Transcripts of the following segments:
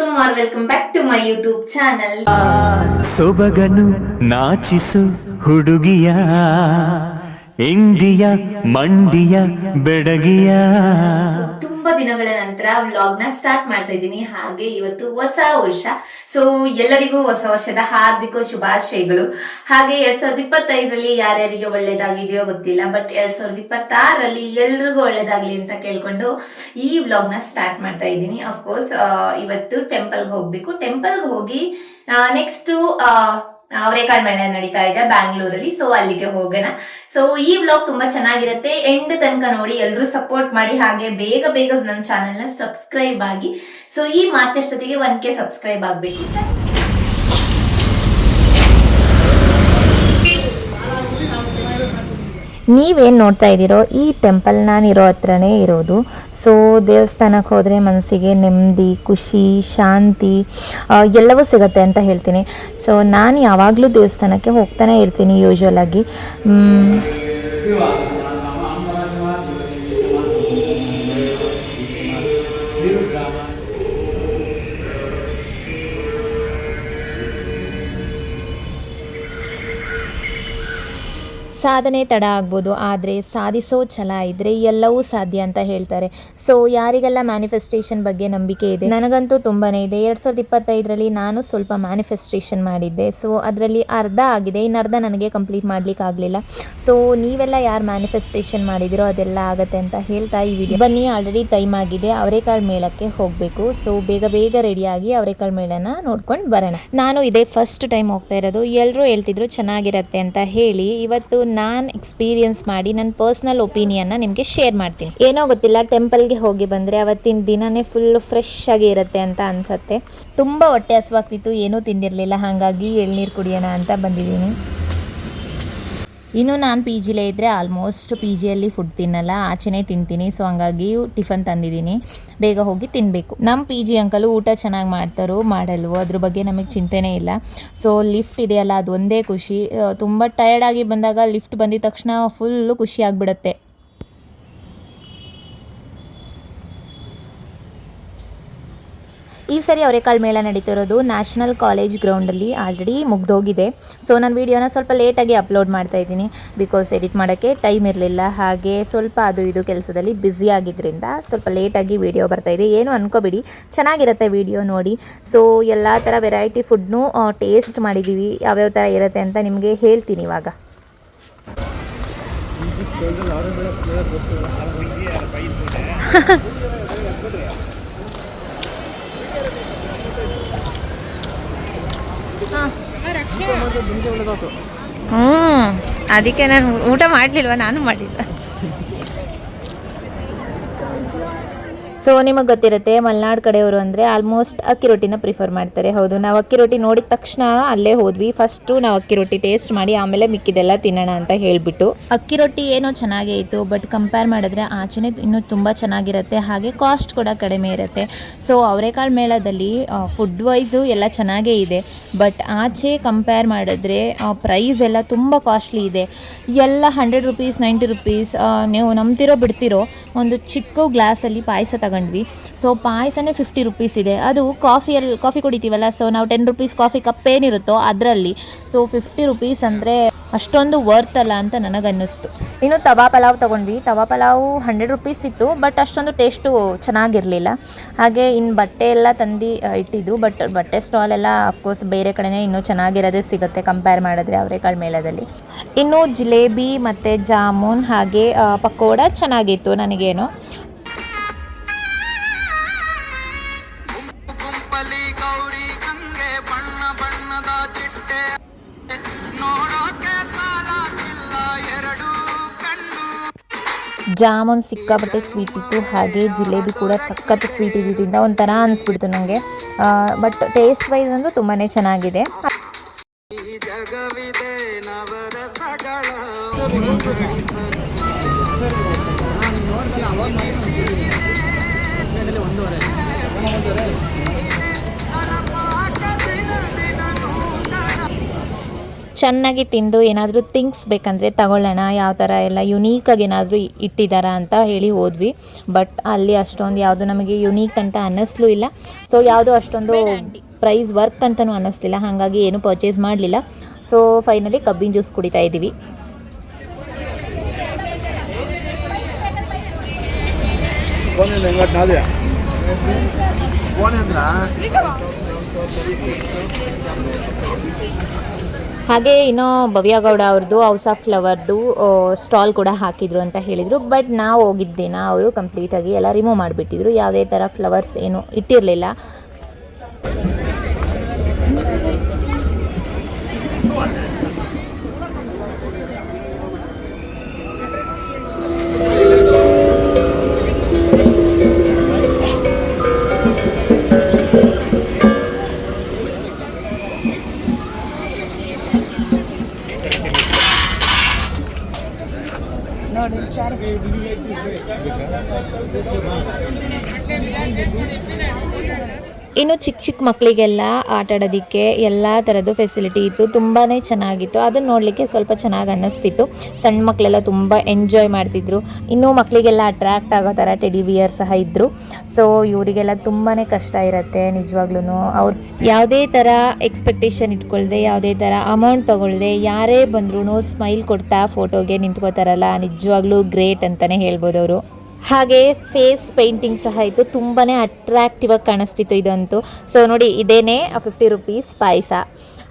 All welcome back to my YouTube channel ಸೊಬಗನು ನಾಚಿಸು ಹುಡುಗಿಯ ಇಂಡಿಯ ಮಂಡಿಯ ಬೆಡಗಿಯ. ತುಂಬಾ ದಿನಗಳ ನಂತರ ವ್ಲಾಗ್ನ ಸ್ಟಾರ್ಟ್ ಮಾಡ್ತಾ ಇದ್ದೀನಿ. ಹಾಗೆ ಇವತ್ತು ಹೊಸ ವರ್ಷ. ಸೊ ಎಲ್ಲರಿಗೂ ಹೊಸ ವರ್ಷದ ಹಾರ್ದಿಕ ಶುಭಾಶಯಗಳು. ಹಾಗೆ ಎರಡ್ ಸಾವಿರದ ಇಪ್ಪತ್ತೈದರಲ್ಲಿ ಯಾರ್ಯಾರಿಗೆ ಒಳ್ಳೇದಾಗಿದೆಯೋ ಗೊತ್ತಿಲ್ಲ ಬಟ್ ಎರಡ್ ಸಾವಿರದ ಇಪ್ಪತ್ತಾರರಲ್ಲಿ ಎಲ್ರಿಗೂ ಒಳ್ಳೇದಾಗ್ಲಿ ಅಂತ ಕೇಳ್ಕೊಂಡು ಈ ವ್ಲಾಗ್ನ ಸ್ಟಾರ್ಟ್ ಮಾಡ್ತಾ ಇದ್ದೀನಿ. ಅಫ್ಕೋರ್ಸ್ ಇವತ್ತು ಟೆಂಪಲ್ಗೆ ಹೋಗ್ಬೇಕು. ಟೆಂಪಲ್ಗೆ ಹೋಗಿ ನೆಕ್ಸ್ಟ್ ಅವರೇಕಾಳ್ ಮೇಳ ನಡೀತಾ ಇದೆ ಬ್ಯಾಂಗ್ಳೂರಲ್ಲಿ. ಸೊ ಅಲ್ಲಿಗೆ ಹೋಗೋಣ. ಸೊ ಈ ವ್ಲಾಗ್ ತುಂಬಾ ಚೆನ್ನಾಗಿರುತ್ತೆ. ಎಂಡ್ ತನಕ ನೋಡಿ ಎಲ್ಲರೂ ಸಪೋರ್ಟ್ ಮಾಡಿ. ಹಾಗೆ ಬೇಗ ಬೇಗ ನನ್ನ ಚಾನೆಲ್ನ ಸಬ್ಸ್ಕ್ರೈಬ್ ಆಗಿ. ಸೊ ಈ ಮಾರ್ಚ್ ಅಷ್ಟೊತ್ತಿಗೆ ಒನ್ ಕೆ ಸಬ್ಸ್ಕ್ರೈಬ್ ಆಗ್ಬೇಕು. ನೀವೇನು ನೋಡ್ತಾ ಇದ್ದೀರೋ ಈ ಟೆಂಪಲ್ ನಾನಿರೋ ಹತ್ರನೇ ಇರೋದು. ಸೊ ದೇವಸ್ಥಾನಕ್ಕೆ ಹೋದರೆ ಮನಸ್ಸಿಗೆ ನೆಮ್ಮದಿ, ಖುಷಿ, ಶಾಂತಿ ಎಲ್ಲವೂ ಸಿಗುತ್ತೆ ಅಂತ ಹೇಳ್ತೀನಿ. ಸೊ ನಾನು ಯಾವಾಗಲೂ ದೇವಸ್ಥಾನಕ್ಕೆ ಹೋಗ್ತಾನೆ ಇರ್ತೀನಿ ಯೂಶ್ವಲ್ ಆಗಿ. ಸಾಧನೆ ತಡ ಆಗ್ಬೋದು, ಆದರೆ ಸಾಧಿಸೋ ಛಲ ಇದ್ದರೆ ಎಲ್ಲವೂ ಸಾಧ್ಯ ಅಂತ ಹೇಳ್ತಾರೆ. ಸೊ ಯಾರಿಗೆಲ್ಲ ಮ್ಯಾನಿಫೆಸ್ಟೇಷನ್ ಬಗ್ಗೆ ನಂಬಿಕೆ ಇದೆ? ನನಗಂತೂ ತುಂಬಾ ಇದೆ. ಎರಡು ಸಾವಿರದ ಇಪ್ಪತ್ತೈದರಲ್ಲಿ ನಾನು ಸ್ವಲ್ಪ ಮ್ಯಾನಿಫೆಸ್ಟೇಷನ್ ಮಾಡಿದ್ದೆ. ಸೊ ಅದರಲ್ಲಿ ಅರ್ಧ ಆಗಿದೆ ಇನ್ನು ಅರ್ಧ ನನಗೆ ಕಂಪ್ಲೀಟ್ ಮಾಡ್ಲಿಕ್ಕೆ ಆಗಲಿಲ್ಲ. ಸೊ ನೀವೆಲ್ಲ ಯಾರು ಮ್ಯಾನಿಫೆಸ್ಟೇಷನ್ ಮಾಡಿದಿರೋ ಅದೆಲ್ಲ ಆಗತ್ತೆ ಅಂತ ಹೇಳ್ತಾ ಈ ವಿಡಿಯೋ ಬನ್ನಿ ಆಲ್ರೆಡಿ ಟೈಮ್ ಆಗಿದೆ. ಅವರೆಕಾಳು ಮೇಳಕ್ಕೆ ಹೋಗಬೇಕು. ಸೊ ಬೇಗ ಬೇಗ ರೆಡಿಯಾಗಿ ಅವರೆಕಾಳು ಮೇಳನ ನೋಡ್ಕೊಂಡು ಬರೋಣ. ನಾನು ಇದೇ ಫಸ್ಟ್ ಟೈಮ್ ಹೋಗ್ತಾ ಇರೋದು. ಎಲ್ಲರೂ ಹೇಳ್ತಿದ್ರು ಚೆನ್ನಾಗಿರತ್ತೆ ಅಂತ ಹೇಳಿ. ಇವತ್ತು ನಾನು ಎಕ್ಸ್ಪೀರಿಯನ್ಸ್ ಮಾಡಿ ನನ್ನ ಪರ್ಸ್ನಲ್ ಒಪಿನಿಯನ್ನ ನಿಮಗೆ ಶೇರ್ ಮಾಡ್ತೀನಿ. ಏನೋ ಗೊತ್ತಿಲ್ಲ ಟೆಂಪಲ್ಗೆ ಹೋಗಿ ಬಂದರೆ ಅವತ್ತಿನ ದಿನನೇ ಫುಲ್ ಫ್ರೆಶ್ ಆಗಿ ಇರುತ್ತೆ ಅಂತ ಅನ್ಸತ್ತೆ. ತುಂಬ ಹೊಟ್ಟೆ ಹಸುವಾಗ್ತಿತ್ತು, ಏನೂ ತಿಂದಿರಲಿಲ್ಲ. ಹಾಗಾಗಿ ಎಳ್ನೀರು ಕುಡಿಯೋಣ ಅಂತ ಬಂದಿದ್ದೀನಿ. ಇನ್ನು ನಾನು ಪಿ ಜಿಲೇ ಇದ್ದರೆ ಆಲ್ಮೋಸ್ಟ್ ಪಿ ಜಿಯಲ್ಲಿ ಫುಡ್ ತಿನ್ನಲ್ಲ, ಆಚೆನೇ ತಿಂತೀನಿ. ಸೊ ಹಂಗಾಗಿ ಟಿಫನ್ ತಂದಿದ್ದೀನಿ. ಬೇಗ ಹೋಗಿ ತಿನ್ನಬೇಕು ನಮ್ಮ ಪಿ ಜಿ ಅಂಕಲು ಊಟ ಚೆನ್ನಾಗಿ ಮಾಡ್ತಾರೋ, ಮಾಡಲ್ವೋ, ಅದ್ರ ಬಗ್ಗೆ ನಮಗೆ ಚಿಂತೆನೇ ಇಲ್ಲ. ಸೊ ಲಿಫ್ಟ್ ಇದೆಯಲ್ಲ, ಅದು ಒಂದೇ ಖುಷಿ. ತುಂಬ ಟಯರ್ಡ್ ಆಗಿ ಬಂದಾಗ ಲಿಫ್ಟ್ ಬಂದಿದ ತಕ್ಷಣ ಫುಲ್ಲು ಖುಷಿ ಆಗಿಬಿಡುತ್ತೆ. ಈ ಸರಿ ಅವರೇಕಾಳು ಮೇಳ ನಡೀತಿರೋದು ನ್ಯಾಷನಲ್ ಕಾಲೇಜ್ ಗ್ರೌಂಡಲ್ಲಿ ಆಲ್ರೆಡಿ ಮುಗ್ದೋಗಿದೆ. ಸೊ ನಾನು ವೀಡಿಯೋನ ಸ್ವಲ್ಪ ಲೇಟಾಗಿ ಅಪ್ಲೋಡ್ ಮಾಡ್ತಾ ಇದ್ದೀನಿ ಬಿಕಾಸ್ ಎಡಿಟ್ ಮಾಡೋಕ್ಕೆ ಟೈಮ್ ಇರಲಿಲ್ಲ. ಹಾಗೆ ಸ್ವಲ್ಪ ಅದು ಇದು ಕೆಲಸದಲ್ಲಿ ಬ್ಯುಸಿ ಆಗಿದ್ದರಿಂದ ಸ್ವಲ್ಪ ಲೇಟಾಗಿ ವೀಡಿಯೋ ಬರ್ತಾ ಇದೆ. ಏನು ಅನ್ಕೋಬೇಡಿ ಚೆನ್ನಾಗಿರುತ್ತೆ ವೀಡಿಯೋ ನೋಡಿ. ಸೊ ಎಲ್ಲ ಥರ ವೆರೈಟಿ ಫುಡ್ನೂ ಟೇಸ್ಟ್ ಮಾಡಿದ್ದೀವಿ ಯಾವ್ಯಾವ ಥರ ಇರುತ್ತೆ ಅಂತ ನಿಮಗೆ ಹೇಳ್ತೀನಿ ಇವಾಗ. ಹ್ಞೂ ಅದಕ್ಕೆ ನಾನು ಊಟ ಮಾಡಲಿಲ್ವ? ನಾನು ಮಾಡಲಿಲ್ಲ. ಸೊ ನಿಮಗೆ ಗೊತ್ತಿರುತ್ತೆ, ಮಲೆನಾಡು ಕಡೆಯವರು ಅಂದರೆ ಆಲ್ಮೋಸ್ಟ್ ಅಕ್ಕಿ ರೊಟ್ಟಿನ ಪ್ರಿಫರ್ ಮಾಡ್ತಾರೆ. ಹೌದು, ನಾವು ಅಕ್ಕಿ ರೊಟ್ಟಿ ನೋಡಿದ ತಕ್ಷಣ ಅಲ್ಲೇ ಹೋದ್ವಿ. ಫಸ್ಟು ನಾವು ಅಕ್ಕಿ ರೊಟ್ಟಿ ಟೇಸ್ಟ್ ಮಾಡಿ ಆಮೇಲೆ ಮಿಕ್ಕಿದೆಲ್ಲ ತಿನ್ನೋಣ ಅಂತ ಹೇಳಿಬಿಟ್ಟು. ಅಕ್ಕಿ ರೊಟ್ಟಿ ಏನೋ ಚೆನ್ನಾಗೇ ಇತ್ತು ಬಟ್ ಕಂಪೇರ್ ಮಾಡಿದ್ರೆ ಆಚೆನೇ ಇನ್ನೂ ತುಂಬ ಚೆನ್ನಾಗಿರುತ್ತೆ. ಹಾಗೆ ಕಾಸ್ಟ್ ಕೂಡ ಕಡಿಮೆ ಇರುತ್ತೆ. ಸೊ ಅವರೇಕಾಳು ಮೇಳದಲ್ಲಿ ಫುಡ್ ವೈಸು ಎಲ್ಲ ಚೆನ್ನಾಗೇ ಇದೆ. ಬಟ್ ಆಚೆ ಕಂಪೇರ್ ಮಾಡಿದ್ರೆ ಪ್ರೈಸ್ ಎಲ್ಲ ತುಂಬ ಕಾಸ್ಟ್ಲಿ ಇದೆ. ಎಲ್ಲ ಹಂಡ್ರೆಡ್ ರುಪೀಸ್ ನೈಂಟಿ ರುಪೀಸ್ ನೀವು ನಂಬ್ತಿರೋ, ಬಿಡ್ತಿರೋ ಒಂದು ಚಿಕ್ಕ ಗ್ಲಾಸಲ್ಲಿ ಪಾಯಸ ತಗೊಂಡ್ವಿ. ಸೊ ಪಾಯಸನೇ ಫಿಫ್ಟಿ ರುಪೀಸ್ ಇದೆ. ಅದು ಕಾಫಿಯಲ್ಲಿ ಕಾಫಿ ಕುಡಿತೀವಲ್ಲ ಸೊ ನಾವು ಟೆನ್ ರುಪೀಸ್ ಕಾಫಿ ಕಪ್ ಏನಿರುತ್ತೋ ಅದರಲ್ಲಿ. ಸೊ ಫಿಫ್ಟಿ ರುಪೀಸ್ ಅಂದರೆ ಅಷ್ಟೊಂದು ವರ್ತ್ ಅಲ್ಲ ಅಂತ ನನಗನ್ನಿಸ್ತು. ಇನ್ನು ತವಾ ಪಲಾವ್ ತೊಗೊಂಡ್ವಿ. ತವಾ ಪಲಾವ್ ಹಂಡ್ರೆಡ್ ರುಪೀಸ್ ಇತ್ತು ಬಟ್ ಅಷ್ಟೊಂದು ಟೇಸ್ಟು ಚೆನ್ನಾಗಿರಲಿಲ್ಲ. ಹಾಗೆ ಇನ್ನು ಬಟ್ಟೆ ಎಲ್ಲ ತಂದು ಇಟ್ಟಿದ್ರು ಬಟ್ ಬಟ್ಟೆ ಸ್ಟಾಲ್ ಎಲ್ಲ ಅಫ್ಕೋರ್ಸ್ ಬೇರೆ ಕಡೆನೇ ಇನ್ನೂ ಚೆನ್ನಾಗಿರೋದೇ ಸಿಗುತ್ತೆ ಕಂಪೇರ್ ಮಾಡಿದ್ರೆ ಅವರೇಕಾಳು ಮೇಳದಲ್ಲಿ. ಇನ್ನು ಜಿಲೇಬಿ ಮತ್ತು ಜಾಮೂನ್ ಹಾಗೆ ಪಕೋಡ ಚೆನ್ನಾಗಿತ್ತು ನನಗೇನು. ಜಾಮೂನ್ ಸಿಕ್ಕಾಪಟ್ಟೆ ಸ್ವೀಟ್ ಇತ್ತು. ಹಾಗೆ ಜಿಲೇಬಿ ಕೂಡ ಸಖತ್ ಸ್ವೀಟ್ ಇದ್ದಿದ್ದರಿಂದ ಒಂಥರ ಅನಿಸ್ಬಿಡ್ತು ನನಗೆ ಬಟ್ ಟೇಸ್ಟ್ ವೈಸ್ ಅಂದ್ರೆ ತುಂಬಾ ಚೆನ್ನಾಗಿದೆ. ಈ ಚೆನ್ನಾಗಿ ತಿಂದು ಏನಾದರೂ ಥಿಂಗ್ಸ್ ಬೇಕಂದರೆ ತಗೊಳ್ಳೋಣ ಯಾವ ಥರ ಎಲ್ಲ ಯುನೀಕಾಗಿ ಏನಾದರೂ ಇಟ್ಟಿದ್ದಾರಾ ಅಂತ ಹೇಳಿ ಹೋದ್ವಿ. ಬಟ್ ಅಲ್ಲಿ ಅಷ್ಟೊಂದು ಯಾವುದು ನಮಗೆ ಯುನೀಕ್ ಅಂತ ಅನ್ನಿಸ್ಲೂ ಇಲ್ಲ. ಸೊ ಯಾವುದು ಅಷ್ಟೊಂದು ಪ್ರೈಸ್ ವರ್ತ್ ಅಂತಲೂ ಅನ್ನಿಸ್ಲಿಲ್ಲ. ಹಾಗಾಗಿ ಏನು ಪರ್ಚೇಸ್ ಮಾಡಲಿಲ್ಲ. ಸೊ ಫೈನಲಿ ಕಬ್ಬಿನ ಜ್ಯೂಸ್ ಕುಡಿತಾ ಇದ್ದೀವಿ. ಹಾಗೆ ಇನ್ನೂ ಭವ್ಯಗೌಡ ಅವ್ರದ್ದು ಹೌಸ್ ಆಫ್ ಫ್ಲವರ್ದು ಸ್ಟಾಲ್ ಕೂಡ ಹಾಕಿದ್ರು ಅಂತ ಹೇಳಿದರು. ಬಟ್ ನಾವು ಹೋಗಿದ್ದ ದಿನ ಅವರು ಕಂಪ್ಲೀಟಾಗಿ ಎಲ್ಲ ರಿಮೂವ್ ಮಾಡಿಬಿಟ್ಟಿದ್ರು. ಯಾವುದೇ ಥರ ಫ್ಲವರ್ಸ್ ಏನು ಇಟ್ಟಿರಲಿಲ್ಲ. ನೋಡಿ ಸರ್ ಇನ್ನು ಚಿಕ್ಕ ಚಿಕ್ಕ ಮಕ್ಕಳಿಗೆಲ್ಲ ಆಟ ಆಡೋದಕ್ಕೆ ಎಲ್ಲ ಥರದ್ದು ಫೆಸಿಲಿಟಿ ಇತ್ತು. ತುಂಬಾ ಚೆನ್ನಾಗಿತ್ತು. ಅದನ್ನು ನೋಡಲಿಕ್ಕೆ ಸ್ವಲ್ಪ ಚೆನ್ನಾಗಿ ಅನ್ನಿಸ್ತಿತ್ತು. ಸಣ್ಣ ಮಕ್ಕಳೆಲ್ಲ ತುಂಬ ಎಂಜಾಯ್ ಮಾಡ್ತಿದ್ರು. ಇನ್ನೂ ಮಕ್ಕಳಿಗೆಲ್ಲ ಅಟ್ರಾಕ್ಟ್ ಆಗೋ ಥರ ಟೆಡಿ ಬಿಯರ್ ಸಹ ಇದ್ದರು ಸೊ ಇವರಿಗೆಲ್ಲ ತುಂಬಾ ಕಷ್ಟ ಇರುತ್ತೆ ನಿಜವಾಗ್ಲೂ ಅವ್ರು ಯಾವುದೇ ಥರ ಎಕ್ಸ್ಪೆಕ್ಟೇಷನ್ ಇಟ್ಕೊಳ್ದೆ, ಯಾವುದೇ ಥರ ಅಮೌಂಟ್ ತೊಗೊಳ್ದೆ, ಯಾರೇ ಬಂದ್ರೂ ಸ್ಮೈಲ್ ಕೊಡ್ತಾ ಫೋಟೋಗೆ ನಿಂತ್ಕೋತಾರಲ್ಲ, ನಿಜವಾಗ್ಲೂ ಗ್ರೇಟ್ ಅಂತಲೇ ಹೇಳ್ಬೋದು ಅವರು. ಹಾಗೆ ಫೇಸ್ ಪೇಂಟಿಂಗ್ ಸಹ ಇತ್ತು ತುಂಬಾ ಅಟ್ರಾಕ್ಟಿವ್ ಆಗಿ ಕಾಣಿಸ್ತಿತ್ತು ಇದಂತೂ. ಸೊ ನೋಡಿ, ಇದೇನೇ ಫಿಫ್ಟಿ ರುಪೀಸ್ ಪಾಯಸ.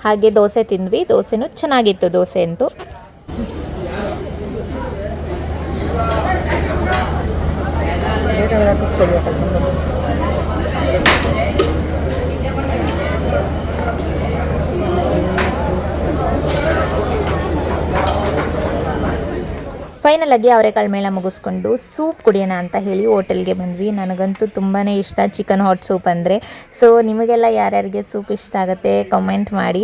ಹಾಗೆ ದೋಸೆ ತಿಂದ್ವಿ. ದೋಸೆನೂ ಚೆನ್ನಾಗಿತ್ತು ದೋಸೆ ಅಂತೂ. ಆಗಿ ಅವರೆಕಾಳು ಮೇಳ ಮುಗಿಸ್ಕೊಂಡು ಸೂಪ್ ಕುಡಿಯೋಣ ಅಂತ ಹೇಳಿ ಹೋಟೆಲ್ಗೆ ಬಂದ್ವಿ. ನನಗಂತೂ ತುಂಬಾ ಇಷ್ಟ ಚಿಕನ್ ಹಾಟ್ ಸೂಪ್ ಅಂದರೆ. ಸೊ ನಿಮಗೆಲ್ಲ ಯಾರ್ಯಾರಿಗೆ ಸೂಪ್ ಇಷ್ಟ ಆಗುತ್ತೆ ಕಮೆಂಟ್ ಮಾಡಿ.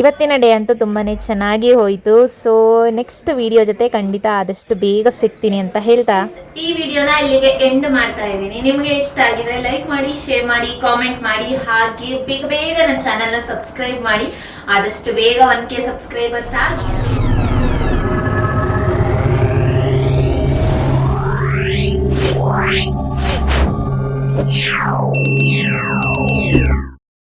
ಇವತ್ತಿನ ಡೇ ಅಂತೂ ತುಂಬಾ ಚೆನ್ನಾಗಿ ಹೋಯಿತು. ಸೊ ನೆಕ್ಸ್ಟ್ ವಿಡಿಯೋ ಜೊತೆ ಖಂಡಿತ ಆದಷ್ಟು ಬೇಗ ಸಿಗ್ತೀನಿ ಅಂತ ಹೇಳ್ತಾ. ಈ ವಿಡಿಯೋನ ಇಲ್ಲಿಗೆ ಎಂಡ್ ಮಾಡ್ತಾ ಇದ್ದೀನಿ. ನಿಮಗೆ ಇಷ್ಟ ಆಗಿದ್ರೆ ಲೈಕ್ ಮಾಡಿ ಶೇರ್ ಮಾಡಿ ಕಾಮೆಂಟ್ ಮಾಡಿ. ಹಾಗೆ ಬೇಗ ಬೇಗ ನನ್ನ ಚಾನಲ್ನ ಸಬ್ಸ್ಕ್ರೈಬ್ ಮಾಡಿ. ಆದಷ್ಟು ಬೇಗ ಒನ್ ಕೆ ಸಬ್ಸ್ಕ್ರೈಬರ್ಸ್ ಆಗಿ. Meow.